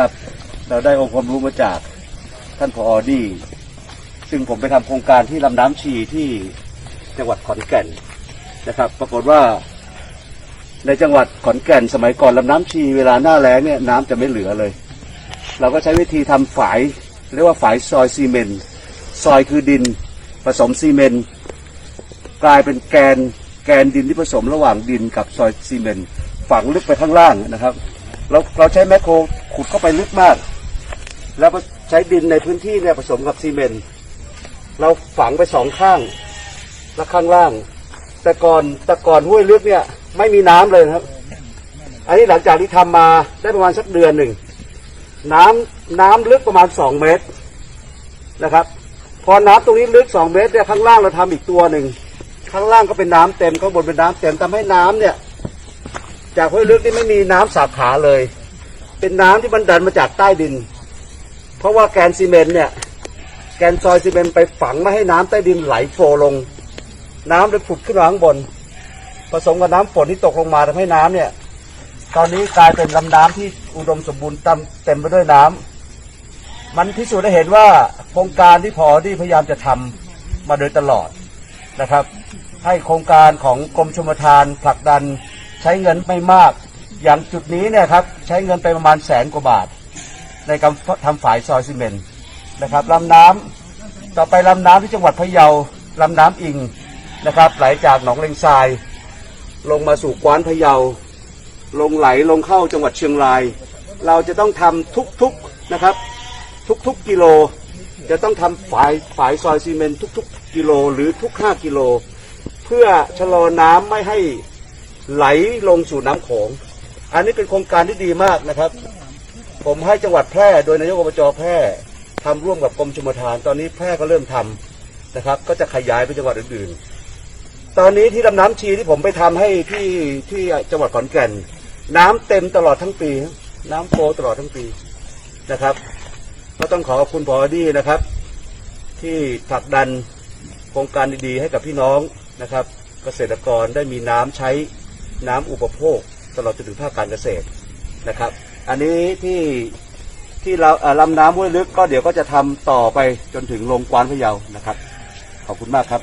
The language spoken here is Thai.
ครับเราได้องค์ความรู้มาจากท่านผออดี ซึ่งผมไปทำโครงการที่ลำน้ำชีที่จังหวัดขอนแก่นนะครับ ปรากฏว่า ในจังหวัดขอนแก่น สมัยก่อนลำน้ำชีเวลาหน้าแล้งเนี่ยน้ำจะไม่เหลือเลย เราก็ใช้วิธีทำฝายเรียกว่าฝายซอยซีเมนต์ซอยคือดินผสมซีเมนต์กลายเป็นแกนแกนดินที่ผสมระหว่างดินกับซอยซีเมนต์ฝังลึกไปข้างล่างนะครับ เราเราใช้แมคโครขุดเข้าไปลึกมาก แล้วก็ใช้ดินในพื้นที่เนี่ยผสมกับซีเมนต์เราฝังไปสองข้างและข้างล่าง แต่ก่อนแต่ก่อนห้วยลึกเนี่ย ไม่มีน้ำเลยครับ อันนี้หลังจากที่ทำมาได้ประมาณสักเดือนหนึ่งน้ำน้ำลึกประมาณสองเมตรนะครับ พอน้ำตรงนี้ลึกสองเมตรเนี่ยข้างล่างเราทำอีกตัวหนึ่งข้างล่างก็เป็นน้ำเต็มข้างบนเป็นน้ำเต็มทำให้น้ำเนี่ย จากห้วยลึกนี่ไม่มีน้ำสาขาเลย เป็นน้ำที่มันดันมาจากใต้ดิน เพราะว่าแกนซีเมนต์เนี่ย แกนซอยซีเมนต์ไปฝังไม่ให้น้ำใต้ดินไหลโฟลง น้ำเลยผุดขึ้นมาข้างบน ผสมกับน้ำฝนที่ตกลงมาทำให้น้ำเนี่ย ตอนนี้กลายเป็นลำน้ำที่อุดมสมบูรณ์เต็มไปด้วยน้ำมันพิสูจน์ได้เห็นว่าโครงการที่พอที่พยายามจะทำมาโดยตลอดนะครับ ให้โครงการของกรมชมทานผลักดัน ใช้เงินไม่มาก อย่างจุดนี้เนี่ยครับใช้เงินไปประมาณแสนกว่าบาท ในการทำฝายซอยซีเมนต์นะครับลำน้ำต่อไปลำน้ำที่จังหวัดพะเยาลำน้ำอิงนะครับ ไหลจากหนองเลงทราย ลงมาสู่กวานพะเยา ลงไหลลงเข้าจังหวัดเชียงราย เราจะต้องทำทุกๆนะครับทุกๆกิโลจะต้องทำฝายฝายซอยซีเมนต์ทุก ๆ กิโลหรือทุก 5 กิโล เพื่อชะลอน้ำไม่ให้ ไหลลงสู่น้ำโขง อันนี้เป็นโครงการที่ดีมากนะครับ ผมให้จังหวัดแพร่โดยนายกอบจแพร่ทำร่วมกับกรมชลประทาน ตอนนี้แพร่ก็เริ่มทำนะครับ ก็จะขยายไปจังหวัดอื่นๆ ตอนนี้ที่ลำน้ำชีที่ผมไปทำให้ที่ที่จังหวัดขอนแก่น น้ำเต็มตลอดทั้งปี น้ำโฟตลอดทั้งปีนะครับ ก็ต้องขอขอบคุณพอดีนะครับ ที่ผลักดันโครงการดีๆ ให้กับพี่น้องนะครับ เกษตรกรได้มีน้ำใช้ น้ำอุปโภคตลอดจนถึงภาคการเกษตรนะครับ อันนี้ที่ที่เราลำน้ำห้วยลึกก็เดี๋ยวก็จะทำต่อไปจนถึงลงกวานพะเยานะครับ ขอบคุณมากครับ